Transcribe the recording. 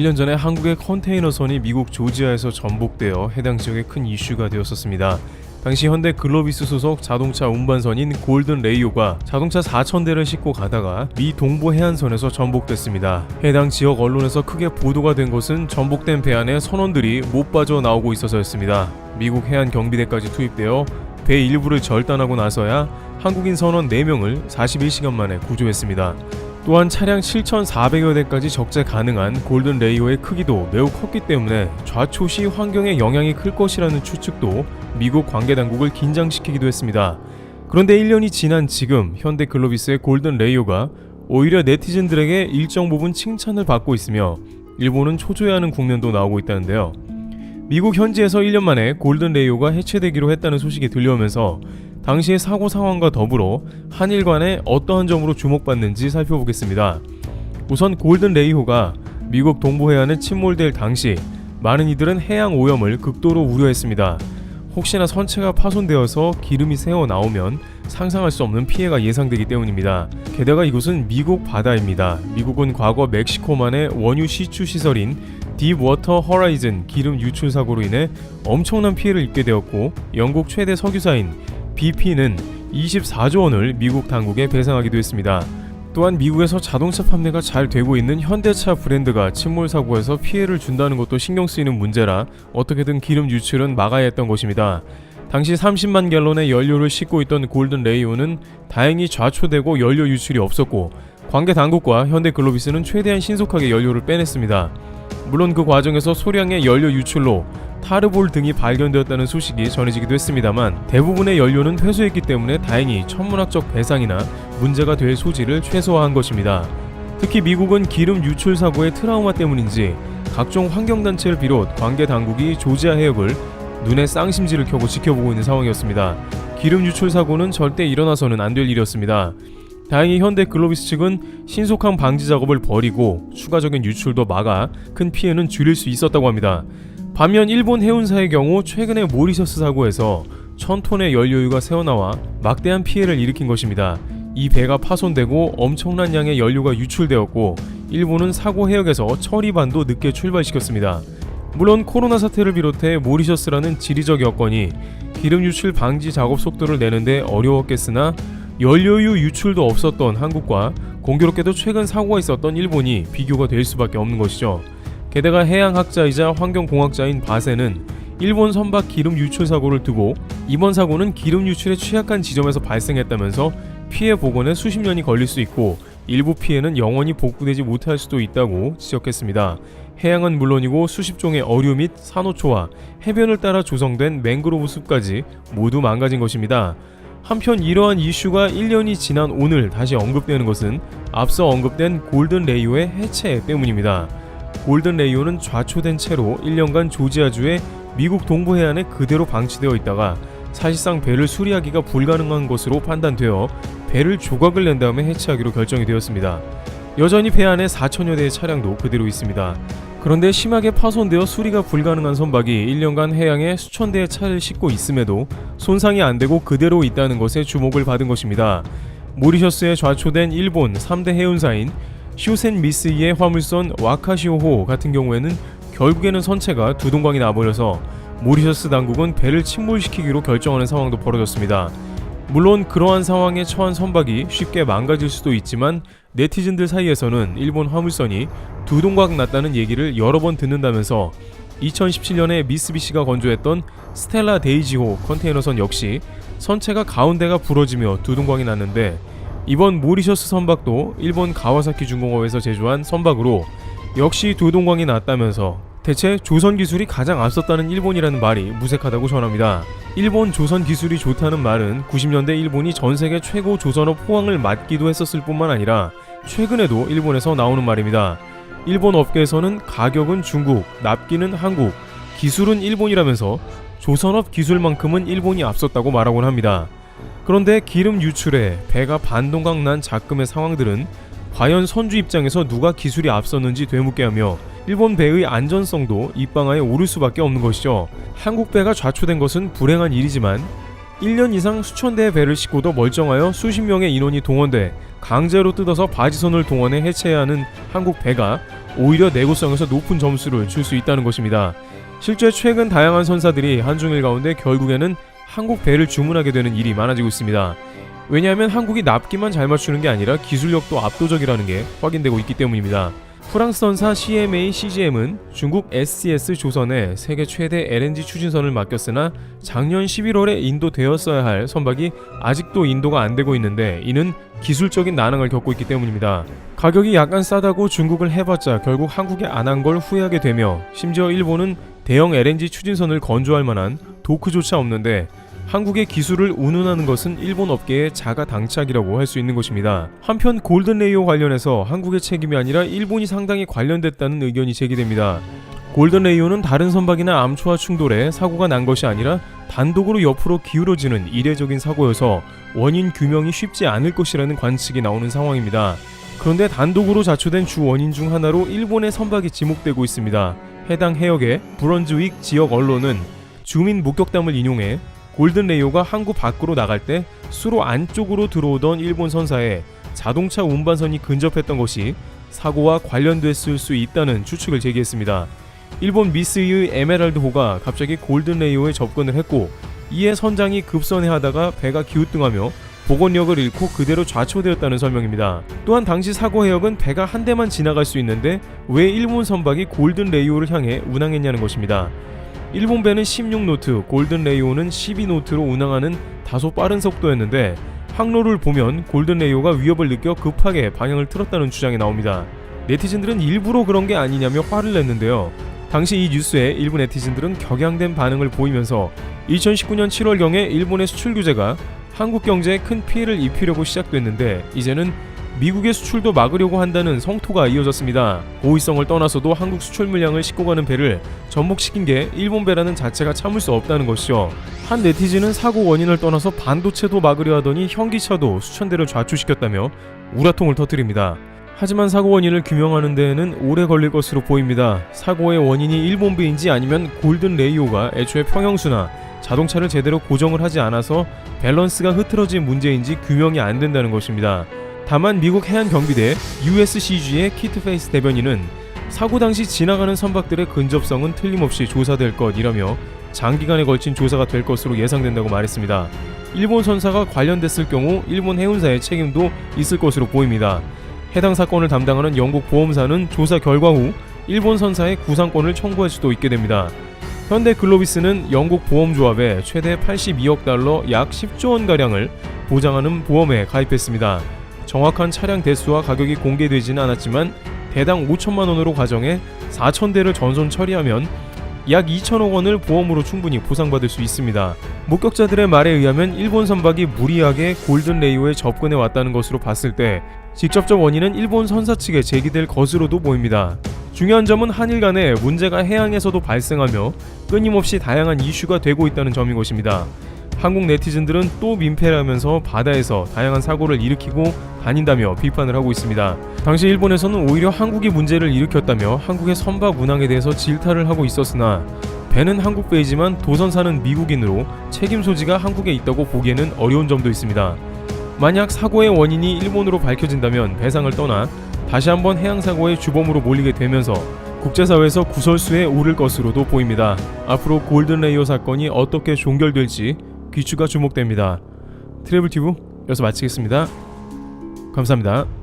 1년 전에 한국의 컨테이너선이 미국 조지아에서 전복되어 해당 지역에 큰 이슈가 되었었습니다. 당시 현대 글로비스 소속 자동차 운반선인 골든 레이오가 자동차 4,000대를 싣고 가다가 미 동부 해안선에서 전복됐습니다. 해당 지역 언론에서 크게 보도가 된 것은 전복된 배 안에 선원들이 못 빠져 나오고 있어서였습니다. 미국 해안 경비대까지 투입되어 배 일부를 절단하고 나서야 한국인 선원 4명을 41시간 만에 구조했습니다. 또한 차량 7,400여 대까지 적재 가능한 골든 레이오의 크기도 매우 컸기 때문에 좌초시 환경에 영향이 클 것이라는 추측도 미국 관계 당국을 긴장시키기도 했습니다. 그런데 1년이 지난 지금 현대 글로비스의 골든 레이오가 오히려 네티즌들에게 일정 부분 칭찬을 받고 있으며 일본은 초조해하는 국면도 나오고 있다는데요. 미국 현지에서 1년 만에 골든 레이오가 해체되기로 했다는 소식이 들려오면서 당시의 사고 상황과 더불어 한일 간에 어떠한 점으로 주목받는지 살펴보겠습니다. 우선 골든 레이호가 미국 동부 해안에 침몰될 당시 많은 이들은 해양 오염을 극도로 우려했습니다. 혹시나 선체가 파손되어서 기름이 새어 나오면 상상할 수 없는 피해가 예상되기 때문입니다. 게다가 이곳은 미국 바다입니다. 미국은 과거 멕시코만의 원유 시추 시설인 딥워터 허라이즌 기름 유출 사고로 인해 엄청난 피해를 입게 되었고 영국 최대 석유사인 BP는 24조 원을 미국 당국에 배상하기도 했습니다. 또한 미국에서 자동차 판매가 잘 되고 있는 현대차 브랜드가 침몰 사고에서 피해를 준다는 것도 신경 쓰이는 문제라 어떻게든 기름 유출은 막아야 했던 것입니다. 당시 30만 갤런의 연료를 싣고 있던 골든 레이오는 다행히 좌초되고 연료 유출이 없었고 관계 당국과 현대 글로비스는 최대한 신속하게 연료를 빼냈습니다. 물론 그 과정에서 소량의 연료 유출로 타르볼 등이 발견되었다는 소식이 전해지기도 했습니다만 대부분의 연료는 회수했기 때문에 다행히 천문학적 배상이나 문제가 될 소지를 최소화한 것입니다. 특히 미국은 기름 유출 사고의 트라우마 때문인지 각종 환경단체를 비롯 관계 당국이 조지아 해역을 눈에 쌍심지를 켜고 지켜보고 있는 상황이었습니다. 기름 유출 사고는 절대 일어나서는 안 될 일이었습니다. 다행히 현대 글로비스 측은 신속한 방지 작업을 벌이고 추가적인 유출도 막아 큰 피해는 줄일 수 있었다고 합니다. 반면 일본 해운사의 경우 최근에 모리셔스 사고에서 1000톤의 연료유가 새어나와 막대한 피해를 일으킨 것입니다. 이 배가 파손되고 엄청난 양의 연료가 유출되었고 일본은 사고 해역에서 처리반도 늦게 출발시켰습니다. 물론 코로나 사태를 비롯해 모리셔스라는 지리적 여건이 기름 유출 방지 작업 속도를 내는데 어려웠겠으나 연료유 유출도 없었던 한국과 공교롭게도 최근 사고가 있었던 일본이 비교가 될 수밖에 없는 것이죠. 게다가 해양학자이자 환경공학자인 바세는 일본 선박 기름 유출 사고를 두고 이번 사고는 기름 유출에 취약한 지점에서 발생했다면서 피해 복원에 수십 년이 걸릴 수 있고 일부 피해는 영원히 복구되지 못할 수도 있다고 지적했습니다. 해양은 물론이고 수십 종의 어류 및 산호초와 해변을 따라 조성된 맹그로브 숲까지 모두 망가진 것입니다. 한편 이러한 이슈가 1년이 지난 오늘 다시 언급되는 것은 앞서 언급된 골든 레이오의 해체 때문입니다. 골든 레이오는 좌초된 채로 1년간 조지아주의 미국 동부 해안에 그대로 방치되어 있다가 사실상 배를 수리하기가 불가능한 것으로 판단되어 배를 조각을 낸 다음에 해체하기로 결정이 되었습니다. 여전히 배 안에 4천여 대의 차량도 그대로 있습니다. 그런데 심하게 파손되어 수리가 불가능한 선박이 1년간 해양에 수천 대의 차를 싣고 있음에도 손상이 안 되고 그대로 있다는 것에 주목을 받은 것입니다. 모리셔스에 좌초된 일본 3대 해운사인 슈센 미스이의 화물선 와카시오호 같은 경우에는 결국에는 선체가 두 동강이 나버려서 모리셔스 당국은 배를 침몰시키기로 결정하는 상황도 벌어졌습니다. 물론 그러한 상황에 처한 선박이 쉽게 망가질 수도 있지만 네티즌들 사이에서는 일본 화물선이 두 동강 났다는 얘기를 여러 번 듣는다면서 2017년에 미쓰비시가 건조했던 스텔라 데이지호 컨테이너선 역시 선체가 가운데가 부러지며 두 동강이 났는데 이번 모리셔스 선박도 일본 가와사키 중공업에서 제조한 선박으로 역시 두 동강이 났다면서 대체 조선 기술이 가장 앞섰다는 일본이라는 말이 무색하다고 전합니다. 일본 조선 기술이 좋다는 말은 90년대 일본이 전 세계 최고 조선업 호황을 맞기도 했었을 뿐만 아니라 최근에도 일본에서 나오는 말입니다. 일본 업계에서는 가격은 중국, 납기는 한국, 기술은 일본이라면서 조선업 기술만큼은 일본이 앞섰다고 말하곤 합니다. 그런데 기름 유출에 배가 반동강 난 작금의 상황들은 과연 선주 입장에서 누가 기술이 앞섰는지 되묻게 하며 일본 배의 안전성도 입방아에 오를 수밖에 없는 것이죠. 한국 배가 좌초된 것은 불행한 일이지만 1년 이상 수천 대의 배를 싣고도 멀쩡하여 수십 명의 인원이 동원돼 강제로 뜯어서 바지선을 동원해 해체해야 하는 한국 배가 오히려 내구성에서 높은 점수를 줄 수 있다는 것입니다. 실제 최근 다양한 선사들이 한중일 가운데 결국에는 한국 배를 주문하게 되는 일이 많아지고 있습니다. 왜냐하면 한국이 납기만 잘 맞추는 게 아니라 기술력도 압도적이라는 게 확인되고 있기 때문입니다. 프랑스 선사 CMA CGM은 중국 SCS 조선에 세계 최대 LNG 추진선을 맡겼으나 작년 11월에 인도되었어야 할 선박이 아직도 인도가 안 되고 있는데 이는 기술적인 난항을 겪고 있기 때문입니다. 가격이 약간 싸다고 중국을 해봤자 결국 한국에 안 한 걸 후회하게 되며 심지어 일본은 대형 LNG 추진선을 건조할 만한 도크조차 없는데 한국의 기술을 운운하는 것은 일본 업계의 자가 당착이라고 할 수 있는 것입니다. 한편 골든 레이오 관련해서 한국의 책임이 아니라 일본이 상당히 관련됐다는 의견이 제기됩니다. 골든 레이오는 다른 선박이나 암초와 충돌해 사고가 난 것이 아니라 단독으로 옆으로 기울어지는 이례적인 사고여서 원인 규명이 쉽지 않을 것이라는 관측이 나오는 상황입니다. 그런데 단독으로 자초된 주 원인 중 하나로 일본의 선박이 지목되고 있습니다. 해당 해역의 브런즈윅 지역 언론은 주민 목격담을 인용해 골든 레이오가 항구 밖으로 나갈 때 수로 안쪽으로 들어오던 일본 선사에 자동차 운반선이 근접했던 것이 사고와 관련됐을 수 있다는 추측을 제기했습니다. 일본 미스의 에메랄드호가 갑자기 골든 레이오에 접근을 했고 이에 선장이 급선회하다가 배가 기우뚱하며 복원력을 잃고 그대로 좌초되었다는 설명입니다. 또한 당시 사고 해역은 배가 한 대만 지나갈 수 있는데 왜 일본 선박이 골든 레이오를 향해 운항했냐는 것입니다. 일본 배는 16노트, 골든 레이오는 12노트로 운항하는 다소 빠른 속도였는데 항로를 보면 골든 레이오가 위협을 느껴 급하게 방향을 틀었다는 주장이 나옵니다. 네티즌들은 일부러 그런 게 아니냐며 화를 냈는데요. 당시 이 뉴스에 일부 네티즌들은 격양된 반응을 보이면서 2019년 7월경에 일본의 수출 규제가 한국 경제에 큰 피해를 입히려고 시작됐는데 이제는 미국의 수출도 막으려고 한다는 성토가 이어졌습니다. 고의성을 떠나서도 한국 수출 물량을 싣고 가는 배를 전복시킨 게 일본 배라는 자체가 참을 수 없다는 것이죠. 한 네티즌은 사고 원인을 떠나서 반도체도 막으려 하더니 현기차도 수천 대를 좌초시켰다며 우라통을 터뜨립니다. 하지만 사고 원인을 규명하는 데에는 오래 걸릴 것으로 보입니다. 사고의 원인이 일본 배인지 아니면 골든 레이오가 애초에 평형수나 자동차를 제대로 고정을 하지 않아서 밸런스가 흐트러진 문제인지 규명이 안 된다는 것입니다. 다만 미국 해안 경비대 USCG의 키트 페이스 대변인은 사고 당시 지나가는 선박들의 근접성은 틀림없이 조사될 것이라며 장기간에 걸친 조사가 될 것으로 예상된다고 말했습니다. 일본 선사가 관련됐을 경우 일본 해운사의 책임도 있을 것으로 보입니다. 해당 사건을 담당하는 영국 보험사는 조사 결과 후 일본 선사의 구상권을 청구할 수도 있게 됩니다. 현대 글로비스는 영국 보험조합에 최대 82억 달러 약 10조 원 가량을 보장하는 보험에 가입했습니다. 정확한 차량 대수와 가격이 공개되지는 않았지만 대당 5천만 원으로 가정해 4천 대를 전손 처리하면 약 2천억 원을 보험으로 충분히 보상받을 수 있습니다. 목격자들의 말에 의하면 일본 선박이 무리하게 골든 레이오에 접근해 왔다는 것으로 봤을 때 직접적 원인은 일본 선사 측에 제기될 것으로도 보입니다. 중요한 점은 한일 간에 문제가 해양에서도 발생하며 끊임없이 다양한 이슈가 되고 있다는 점인 것입니다. 한국 네티즌들은 또 민폐를 하면서 바다에서 다양한 사고를 일으키고 다닌다며 비판을 하고 있습니다. 당시 일본에서는 오히려 한국이 문제를 일으켰다며 한국의 선박 운항에 대해서 질타를 하고 있었으나 배는 한국 배이지만 도선사는 미국인으로 책임 소지가 한국에 있다고 보기에는 어려운 점도 있습니다. 만약 사고의 원인이 일본으로 밝혀진다면 배상을 떠나 다시 한번 해양 사고의 주범으로 몰리게 되면서 국제사회에서 구설수에 오를 것으로도 보입니다. 앞으로 골든 레이어 사건이 어떻게 종결될지 귀추가 주목됩니다. 트래블 튜브 여기서 마치겠습니다. 감사합니다.